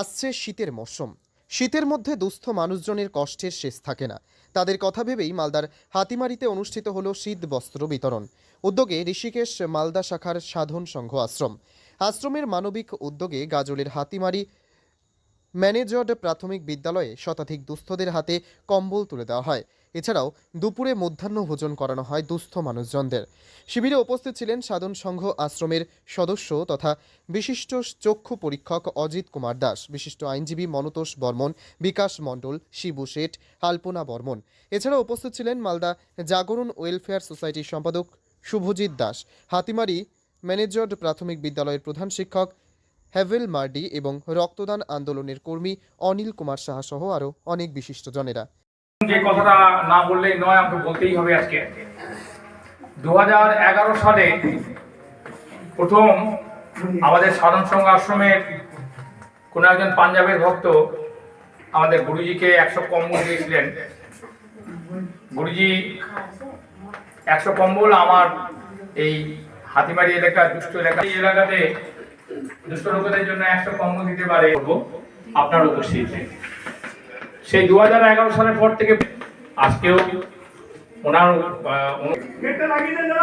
আসছে শীতের মরশুম। শীতের মধ্যে দুস্থ মানুষজনের কষ্টের শেষ থাকে না। তাদের কথা ভেবেই মালদার হাতিমারিতে অনুষ্ঠিত হলো শীত বস্ত্র বিতরণ। উদ্যোগে ঋষিকেশ মালদা শাখার সাধন সংঘ আশ্রম। আশ্রমের মানবিক উদ্যোগে গাজলের হাতিমারি ম্যানেজড প্রাথমিক বিদ্যালয়ে শতাধিক দুস্থদের হাতে কম্বল তুলে দেওয়া হয়। এছাড়াও দুপুরে মধ্যাহ্ন ভোজন করানো হয় দুস্থ মানুষজনদের। শিবিরে উপস্থিত ছিলেন সাধন সংঘ আশ্রমের সদস্য তথা বিশিষ্ট চক্ষু পরীক্ষক অজিত কুমার দাস, বিশিষ্ট আইনজীবী মনতোষ বর্মন, বিকাশ মণ্ডল, শিবু শেঠ, আলপনা বর্মন। এছাড়াও উপস্থিত ছিলেন মালদা জাগরণ ওয়েলফেয়ার সোসাইটির সম্পাদক শুভজিৎ দাস, হাতিমারি ম্যানেজড প্রাথমিক বিদ্যালয়ের প্রধান শিক্ষক হ্যাভেল মার্ডি এবং রক্তদান আন্দোলনের কর্মী অনিল কুমার সাহা সহ আরও অনেক বিশিষ্টজনেরা যে কথাটা না বললেই নয়, আমাকে বলতেই হবে আজকে। দু হাজার এগারো সালে প্রথম আমাদের সাধন সংঘ আশ্রমের কোনো একজন পাঞ্জাবের ভক্ত আমাদের গুরুজিকে একশো কম্বল দিয়েছিলেন। গুরুজি একশো কম্বল আমার এই হাতিমারি এলাকা, দুষ্ট এলাকা, এই এলাকাতে দুষ্ট লোকেদের জন্য একশো কম্বল দিতে পারে। আপনার উপস্থিতিতে সেই দুহাজার এগারো সালের পর থেকে আজকেও ওনার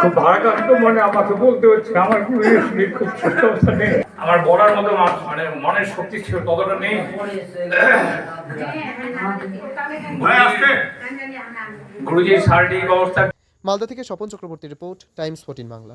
খুব ভারাক্রান্ত মনে আমাকে বলতে হচ্ছে আমার খুব সুস্থ অবস্থা নেই। আমার বলার মতো মানে মনের শক্তি ছিল ততটা নেই। গুরুজির শারীরিক অবস্থা মালদা থেকে Swapan Chakraborty report Times fourteen Bangla.